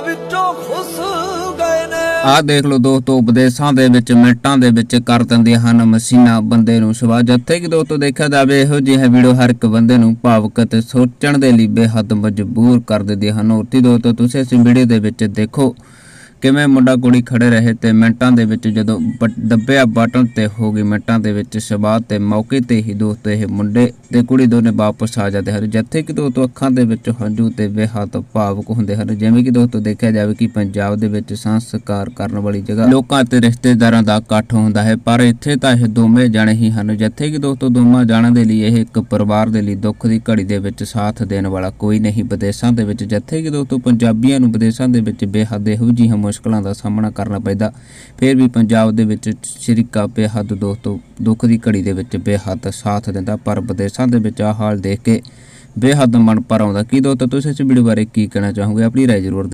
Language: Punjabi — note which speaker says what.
Speaker 1: ਵਿੱਚੋਂ ਆਹ ਦੇਖ ਲਓ ਦੋਸਤੋ, ਉਪਦੇਸ਼ਾਂ ਦੇ ਵਿੱਚ, ਮਿੰਟਾਂ ਦੇ ਵਿੱਚ ਕਰ ਦਿੰਦੀਆਂ ਹਨ ਮਸ਼ੀਨਾਂ ਬੰਦੇ ਨੂੰ ਸਵਾ। ਜੱਥੇ ਕਿ ਦੋਸਤੋ ਦੇਖਿਆ ਜਾਵੇ, ਇਹੋ ਜਿਹੇ ਵੀਡੀਓ ਹਰ ਇੱਕ ਬੰਦੇ ਨੂੰ ਭਾਵਕ ਤੇ ਸੋਚਣ ਦੇ ਲਈ ਬੇਹੱਦ ਮਜਬੂਰ ਕਰ ਦਿੰਦੇ ਹਨ। ਉਤੀ ਦੋਸਤੋ, ਤੁਸੀਂ ਇਸ ਵੀਡੀਓ ਦੇ ਵਿੱਚ ਦੇਖੋ ਕਿਵੇਂ ਮੁੰਡਾ ਕੁੜੀ ਖੜੇ ਰਹੇ ਤੇ ਮਿੰਟਾਂ ਦੇ ਵਿੱਚ ਜਦੋਂ ਬਟ- ਦੱਬਿਆ ਬਟਨ ਤੇ ਹੋ ਗਈ ਮਿੰਟਾਂ ਦੇ ਵਿੱਚ ਸਵਾਦ ਤੇ ਮੌਕੇ ਤੇ ਹੀ ਦੋਸਤੋ ਇਹ ਮੁੰਡੇ ਤੇ ਕੁੜੀ ਦੋਨੇ ਵਾਪਸ ਆ ਜਾਂਦੇ ਹਨ। ਜਿੱਥੇ ਕਿ ਦੋਸਤੋ ਅੱਖਾਂ ਦੇ ਵਿੱਚ ਹੰਝੂ ਤੇ ਬੇਹੱਦ ਭਾਵੁਕ ਹੁੰਦੇ ਹਨ। ਜਿਵੇਂ ਕਿ ਦੋਸਤੋ ਦੇਖਿਆ ਜਾਵੇ ਕਿ ਪੰਜਾਬ ਦੇ ਵਿੱਚ ਸੰਸਕਾਰ ਕਰਨ ਵਾਲੀ ਜਗ੍ਹਾ ਲੋਕਾਂ ਤੇ ਰਿਸ਼ਤੇਦਾਰਾਂ ਦਾ ਇਕੱਠ ਹੁੰਦਾ ਹੈ, ਪਰ ਇੱਥੇ ਤਾਂ ਇਹ ਦੋਵੇਂ ਜਾਣੇ ਹੀ ਹਨ। ਜਿੱਥੇ ਕਿ ਦੋਸਤੋ ਦੋਵਾਂ ਜਾਣਾਂ ਦੇ ਲਈ ਇਹ ਇੱਕ ਪਰਿਵਾਰ ਦੇ ਲਈ ਦੁੱਖ ਦੀ ਘੜੀ ਦੇ ਵਿੱਚ ਸਾਥ ਦੇਣ ਵਾਲਾ ਕੋਈ ਨਹੀਂ। ਵਿਦੇਸ਼ਾਂ ਦੇ ਵਿੱਚ ਜਿੱਥੇ ਕਿ ਦੋਸਤੋ ਪੰਜਾਬੀਆਂ ਨੂੰ ਵਿਦੇਸ਼ਾਂ ਦੇ ਵਿੱਚ ਬੇਹੱਦ ਇਹੋ ਜਿਹੀ ਮੁਸ਼ਕਲਾਂ ਦਾ ਸਾਹਮਣਾ ਕਰਨਾ ਪੈਂਦਾ। ਫਿਰ ਵੀ ਪੰਜਾਬ ਦੇ ਵਿੱਚ ਸ਼ਰੀਕਾ ਬੇਹੱਦ ਦੋਸਤੋ ਦੁੱਖ ਦੀ ਘੜੀ ਦੇ ਵਿੱਚ ਬੇਹੱਦ ਸਾਥ ਦਿੰਦਾ ਪਰ ਵਿਦੇਸ਼ਾਂ ਦੇ ਵਿੱਚ ਆ ਹਾਲ ਦੇਖ ਕੇ ਬੇਹੱਦ ਮਨ ਪਰ ਆਉਂਦਾ। ਕੀ ਦੋਸਤੋ, ਤੁਸੀਂ ਇਸ ਵੀਡੀਓ ਬਾਰੇ ਕੀ ਕਹਿਣਾ ਚਾਹੋਗੇ? ਆਪਣੀ ਰਾਏ ਜ਼ਰੂਰ